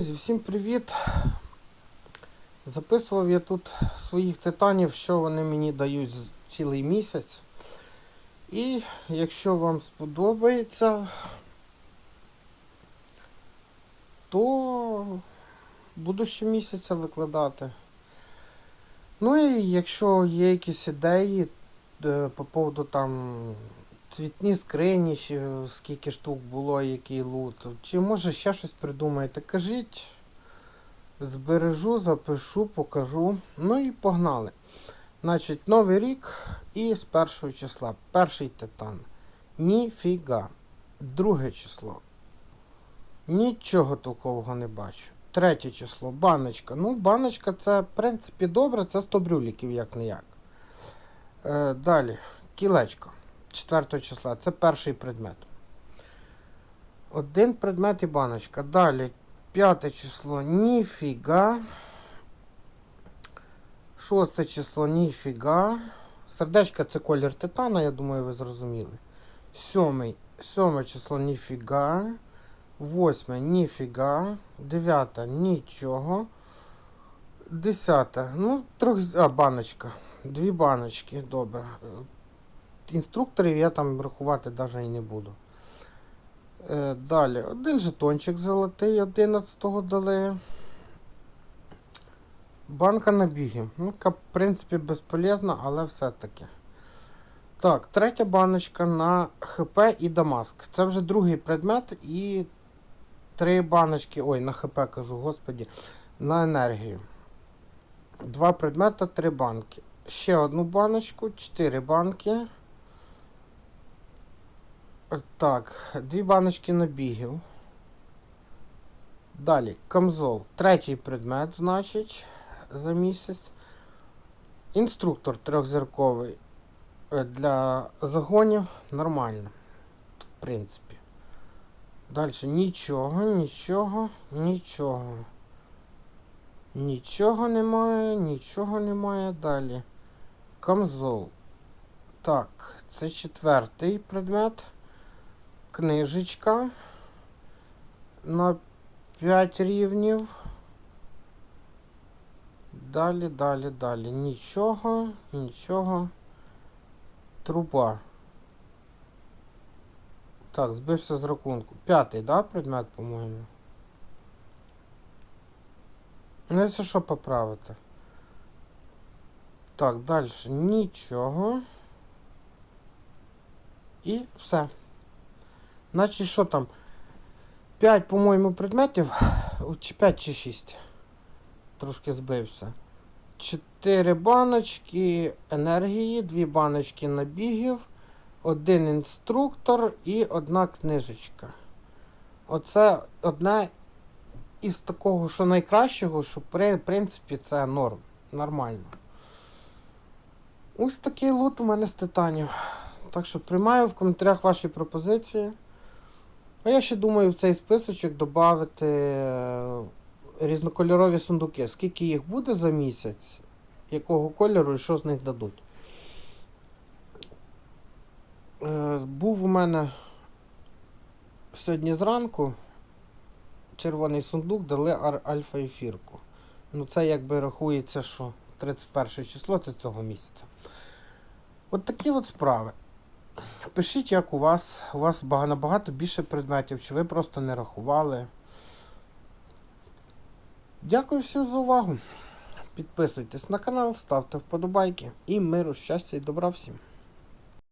Всім привіт! Записував я тут своїх титанів, що вони мені дають цілий місяць. І якщо вам сподобається, то буду ще місяця викладати. Ну і якщо є якісь ідеї е, по поводу там цвітні скрині, скільки штук було, який лут, чи може ще щось придумаєте, кажіть. Збережу, запишу, покажу. Ну і погнали. Значить, новий рік і з першого числа. Перший титан. Ніфіга. Друге число. Нічого толкового не бачу. Третє число. Баночка. Ну, баночка це, в принципі, добре, це 100 брюліків, як не як. Е, далі. Кілечко. Четвертого числа. Це перший предмет. Один предмет і баночка. Далі. П'яте число ніфіга. Шосте число ніфіга. Сердечко це колір титана, я думаю, ви зрозуміли. Сьомий. Сьоме число ніфіга. Восьме ніфіга. Дев'яте нічого. Десяте. Ну, трохи. А, баночка. Дві баночки, добре. Інструкторів я там рахувати навіть і не буду. Е, далі, один жетончик золотий, 11-го дали. Банка набігів. Ну, в принципі, безполезна, але все-таки. Так, третя баночка на ХП і Дамаск. Це вже другий предмет і три баночки. Ой, на ХП кажу, господі, на енергію. Два предмета, три банки. Ще одну баночку, чотири банки. Так, дві баночки набігів. Далі, камзол. Третій предмет, значить, за місяць. Інструктор трьохзірковий е, для загонів нормально. В принципі. Далі нічого, нічого, нічого. Нічого немає, нічого немає. Далі. Камзол. Так, це четвертий предмет книжечка на 5 рівнів. Далі, далі, далі. Нічого, нічого. Труба. Так, збився з рахунку. П'ятий, да, предмет, по-моєму? Ну, якщо що поправити. Так, далі. Нічого. І все. Значить, що там? 5, по-моєму, предметів. Чи 5 чи 6. Трошки збився. 4 баночки енергії, 2 баночки набігів, один інструктор і одна книжечка. Оце одне із такого, що найкращого, що в принципі це норм. Нормально. Ось такий лут у мене з титанів. Так що приймаю в коментарях ваші пропозиції. А я ще думаю в цей списочок додати е, різнокольорові сундуки. Скільки їх буде за місяць, якого кольору і що з них дадуть. Е, Був у мене сьогодні зранку червоний сундук дали альфа-ефірку. Ну це якби рахується, що 31 число це цього місяця. От такі от справи. Пишіть, як у вас. У вас набагато більше предметів, чи ви просто не рахували. Дякую всім за увагу. Підписуйтесь на канал, ставте вподобайки. І миру, щастя і добра всім.